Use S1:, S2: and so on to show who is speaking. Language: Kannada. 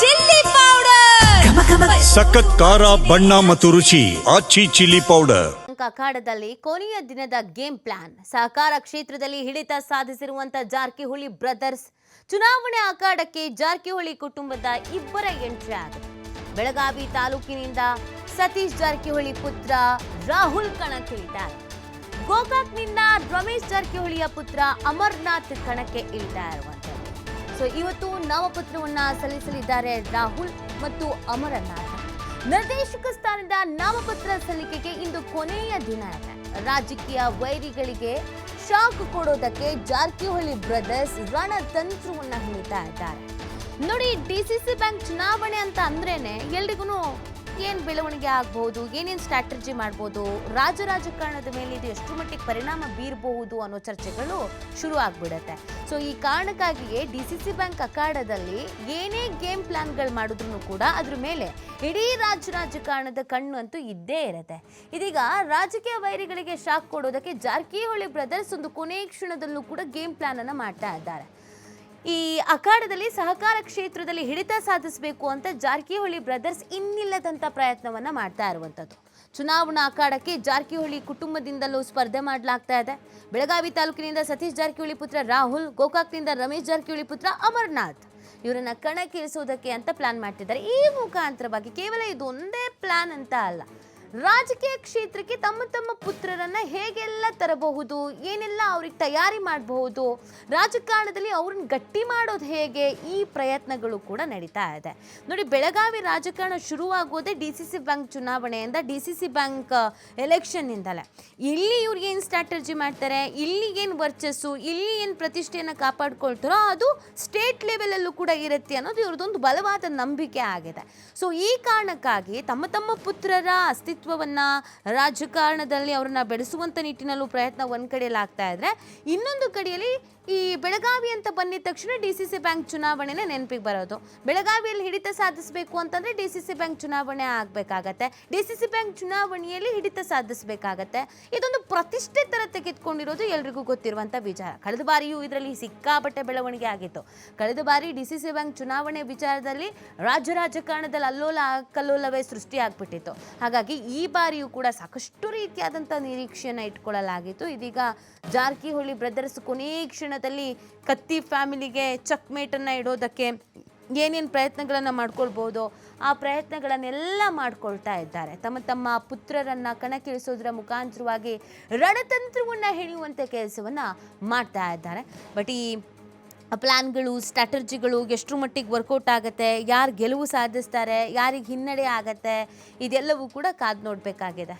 S1: Chilli powder.
S2: ಸಖತ್ ಖಾರ ಬಣ್ಣ ಮತ್ತು ರುಚಿ ಆಚಿ ಚಿಲ್ಲಿ ಪೌಡರ್.
S1: ಅಖಾಡದಲ್ಲಿ ಕೊನೆಯ ದಿನದ ಗೇಮ್ ಪ್ಲಾನ್. ಸಹಕಾರ ಕ್ಷೇತ್ರದಲ್ಲಿ ಹಿಡಿತ ಸಾಧಿಸಿರುವಂತ ಜಾರಕಿಹೊಳಿ ಬ್ರದರ್ಸ್. ಚುನಾವಣೆ ಅಖಾಡಕ್ಕೆ ಜಾರಕಿಹೊಳಿ ಕುಟುಂಬದ ಇಬ್ಬರ ಎಂಟ್ರಿ ಆಗಿದೆ. ಬೆಳಗಾವಿ ತಾಲೂಕಿನಿಂದ ಸತೀಶ್ ಜಾರಕಿಹೊಳಿ ಪುತ್ರ ರಾಹುಲ್ ಕಣಕ್ಕಿಳಿದ್ದಾರೆ ಗೋಕಾಕ್ನಿಂದ ರಮೇಶ್ ಜಾರಕಿಹೊಳಿಯ ಪುತ್ರ ಅಮರ್ನಾಥ್ ಕಣಕ್ಕೆ ಇಳಿತಾ ಸೊ ಇವತ್ತು ನಾಮಪತ್ರವನ್ನ ಸಲ್ಲಿಸಲಿದ್ದಾರೆ ರಾಹುಲ್ ಮತ್ತು ಅಮರನಾಥ್. ನಿರ್ದೇಶಕ ಸ್ಥಾನದ ನಾಮಪತ್ರ ಸಲ್ಲಿಕೆಗೆ ಇಂದು ಕೊನೆಯ ದಿನ ಇದೆ ರಾಜಕೀಯ ವೈರಿಗಳಿಗೆ ಶಾಕ್ ಕೊಡೋದಕ್ಕೆ ಜಾರಕಿಹೊಳಿ ಬ್ರದರ್ಸ್ ರಣತಂತ್ರವನ್ನ ಹೇಳ್ತಾ ಇದ್ದಾರೆ. ನೋಡಿ ಡಿಸಿಸಿ ಬ್ಯಾಂಕ್ ಚುನಾವಣೆ ಅಂತ ಅಂದ್ರೇನೆ ಎಲ್ರಿಗೂ ಏನ್ ಬೆಳವಣಿಗೆ ಆಗ್ಬಹುದು, ಏನೇನ್ ಸ್ಟ್ರಾಟಜಿ ಮಾಡ್ಬೋದು, ರಾಜ ರಾಜಕಾರಣದ ಮೇಲೆ ಇದು ಎಷ್ಟು ಮಟ್ಟಿಗೆ ಪರಿಣಾಮ ಬೀರಬಹುದು ಅನ್ನೋ ಚರ್ಚೆಗಳು ಶುರು ಆಗ್ಬಿಡತ್ತೆ. ಸೊ ಈ ಕಾರಣಕ್ಕಾಗಿಯೇ ಡಿ ಸಿ ಸಿ ಬ್ಯಾಂಕ್ ಅಖಾಡದಲ್ಲಿ ಏನೇ ಗೇಮ್ ಪ್ಲಾನ್ಗಳು ಮಾಡಿದ್ರು ಕೂಡ ಅದ್ರ ಮೇಲೆ ಇಡೀ ರಾಜ್ಯ ರಾಜಕಾರಣದ ಕಣ್ಣು ಅಂತೂ ಇದ್ದೇ ಇರುತ್ತೆ. ಇದೀಗ ರಾಜಕೀಯ ವೈರಿಗಳಿಗೆ ಶಾಕ್ ಕೊಡೋದಕ್ಕೆ ಜಾರಕಿಹೊಳಿ ಬ್ರದರ್ಸ್ ಒಂದು ಕೊನೆ ಕ್ಷಣದಲ್ಲೂ ಕೂಡ ಗೇಮ್ ಪ್ಲಾನ್ ಅನ್ನ ಮಾಡ್ತಾ ಇದ್ದಾರೆ. ಈ ಅಖಾಡದಲ್ಲಿ ಸಹಕಾರ ಕ್ಷೇತ್ರದಲ್ಲಿ ಹಿಡಿತ ಸಾಧಿಸಬೇಕು ಅಂತ ಜಾರಕಿಹೊಳಿ ಬ್ರದರ್ಸ್ ಇನ್ನಿಲ್ಲದಂಥ ಪ್ರಯತ್ನವನ್ನು ಮಾಡ್ತಾ ಇರುವಂಥದ್ದು ಚುನಾವಣಾ ಅಖಾಡಕ್ಕೆ ಜಾರಕಿಹೊಳಿ ಕುಟುಂಬದಿಂದಲೂ ಸ್ಪರ್ಧೆ ಮಾಡಲಾಗ್ತಾ ಇದೆ. ಬೆಳಗಾವಿ ತಾಲೂಕಿನಿಂದ ಸತೀಶ್ ಜಾರಕಿಹೊಳಿ ಪುತ್ರ ರಾಹುಲ್, ಗೋಕಾಕ್ನಿಂದ ರಮೇಶ್ ಜಾರಕಿಹೊಳಿ ಪುತ್ರ ಅಮರ್ನಾಥ್ ಇವರನ್ನ ಕಣಕ್ಕಿಳಿಸೋದಕ್ಕೆ ಅಂತ ಪ್ಲಾನ್ ಮಾಡ್ತಿದ್ದಾರೆ. ಈ ಮುಖಾಂತರವಾಗಿ ಕೇವಲ ಇದು ಒಂದೇ ಪ್ಲಾನ್ ಅಂತ ಅಲ್ಲ. ರಾಜಕೀಯ ಕ್ಷೇತ್ರಕ್ಕೆ ತಮ್ಮ ತಮ್ಮ ಪುತ್ರರನ್ನ ಹೇಗೆಲ್ಲ ತರಬಹುದು, ಏನೆಲ್ಲ ಅವ್ರಿಗೆ ತಯಾರಿ ಮಾಡಬಹುದು, ರಾಜಕಾರಣದಲ್ಲಿ ಅವ್ರನ್ನ ಗಟ್ಟಿ ಮಾಡೋದು ಹೇಗೆ, ಈ ಪ್ರಯತ್ನಗಳು ಕೂಡ ನಡೀತಾ ಇದೆ. ನೋಡಿ, ಬೆಳಗಾವಿ ರಾಜಕಾರಣ ಶುರುವಾಗೋದೇ ಡಿ ಸಿ ಸಿ ಬ್ಯಾಂಕ್ ಚುನಾವಣೆಯಿಂದ ಡಿ ಸಿ ಸಿ ಬ್ಯಾಂಕ್ ಎಲೆಕ್ಷನ್ನಿಂದಲೇ. ಇಲ್ಲಿ ಇವ್ರಿಗೆ ಏನು ಸ್ಟ್ರಾಟಜಿ ಮಾಡ್ತಾರೆ, ಇಲ್ಲಿ ಏನು ವರ್ಚಸ್ಸು, ಇಲ್ಲಿ ಏನು ಪ್ರತಿಷ್ಠೆಯನ್ನು ಕಾಪಾಡ್ಕೊಳ್ತಾರೋ ಅದು ಸ್ಟೇಟ್ ಲೆವೆಲಲ್ಲೂ ಕೂಡ ಇರುತ್ತೆ ಅನ್ನೋದು ಇವ್ರದ್ದೊಂದು ಬಲವಾದ ನಂಬಿಕೆ ಆಗಿದೆ. ಸೊ, ಈ ಕಾರಣಕ್ಕಾಗಿ ತಮ್ಮ ತಮ್ಮ ಪುತ್ರರ ಅಸ್ತಿತ್ವವನ್ನು ರಾಜಕಾರಣದಲ್ಲಿ ಅವ್ರನ್ನ ಬೆಳೆಸುವಂಥ ನಿಟ್ಟಿನಲ್ಲೂ ಪ್ರಯತ್ನ ಒಂದು ಕಡೆಯಲ್ಲಿ ಆಗ್ತಾ ಇದ್ರೆ, ಇನ್ನೊಂದು ಕಡೆಯಲ್ಲಿ ಈ ಬೆಳಗಾವಿ ಅಂತ ಬಂದಿದ ತಕ್ಷಣ ಡಿ ಸಿ ಸಿ ಬ್ಯಾಂಕ್ ಚುನಾವಣೆನೇ ನೆನಪಿಗೆ ಬರೋದು. ಬೆಳಗಾವಿಯಲ್ಲಿ ಹಿಡಿತ ಸಾಧಿಸಬೇಕು ಅಂತಂದ್ರೆ ಡಿ ಸಿ ಸಿ ಬ್ಯಾಂಕ್ ಚುನಾವಣೆ ಆಗಬೇಕಾಗತ್ತೆ. ಡಿ ಸಿ ಸಿ ಬ್ಯಾಂಕ್ ಚುನಾವಣೆಯಲ್ಲಿ ಹಿಡಿತ ಸಾಧಿಸಬೇಕಾಗತ್ತೆ. ಇದೊಂದು ಪ್ರತಿಷ್ಠೆ ಥರ ತೆಗೆದುಕೊಂಡಿರೋದು ಎಲ್ರಿಗೂ ಗೊತ್ತಿರುವಂಥ ವಿಚಾರ. ಕಳೆದ ಬಾರಿಯೂ ಇದರಲ್ಲಿ ಸಿಕ್ಕಾಪಟ್ಟೆ ಬೆಳವಣಿಗೆ ಆಗಿತ್ತು. ಕಳೆದ ಬಾರಿ ಡಿ ಸಿ ಸಿ ಬ್ಯಾಂಕ್ ಚುನಾವಣೆ ವಿಚಾರದಲ್ಲಿ ರಾಜ್ಯ ರಾಜಕಾರಣದಲ್ಲಿ ಅಲ್ಲೋಲ ಕಲ್ಲೋಲವೇ ಸೃಷ್ಟಿಯಾಗ್ಬಿಟ್ಟಿತ್ತು ಹಾಗಾಗಿ ಈ ಬಾರಿಯೂ ಕೂಡ ಸಾಕಷ್ಟು ರೀತಿಯಾದಂಥ ನಿರೀಕ್ಷೆಯನ್ನು ಇಟ್ಕೊಳ್ಳಲಾಗಿತ್ತು. ಇದೀಗ ಜಾರಕಿಹೊಳಿ ಬ್ರದರ್ಸ್ ಕೊನೇ ಕ್ಷಣದಲ್ಲಿ ಕತ್ತಿ ಫ್ಯಾಮಿಲಿಗೆ ಚಕ್ಮೇಟನ್ನು ಇಡೋದಕ್ಕೆ ಏನೇನು ಪ್ರಯತ್ನಗಳನ್ನು ಮಾಡ್ಕೊಳ್ಬೋದು, ಆ ಪ್ರಯತ್ನಗಳನ್ನೆಲ್ಲ ಮಾಡ್ಕೊಳ್ತಾ ಇದ್ದಾರೆ. ತಮ್ಮ ತಮ್ಮ ಪುತ್ರರನ್ನು ಕಣಕ್ಕಿಳಿಸೋದ್ರ ಮುಖಾಂತರವಾಗಿ ರಣತಂತ್ರವನ್ನು ಹೆಣೆಯುವಂಥ ಕೆಲಸವನ್ನು ಮಾಡ್ತಾ ಇದ್ದಾರೆ. ಬಟ್ ಈ ಪ್ಲ್ಯಾನ್ಗಳು ಸ್ಟ್ರಾಟರ್ಜಿಗಳು ಎಷ್ಟರ ಮಟ್ಟಿಗೆ ವರ್ಕೌಟ್ ಆಗುತ್ತೆ, ಯಾರು ಗೆಲುವು ಸಾಧಿಸ್ತಾರೆ, ಯಾರಿಗೆ ಹಿನ್ನಡೆ ಆಗತ್ತೆ, ಇದೆಲ್ಲವೂ ಕೂಡ ಕಾದು ನೋಡಬೇಕಾಗಿದೆ.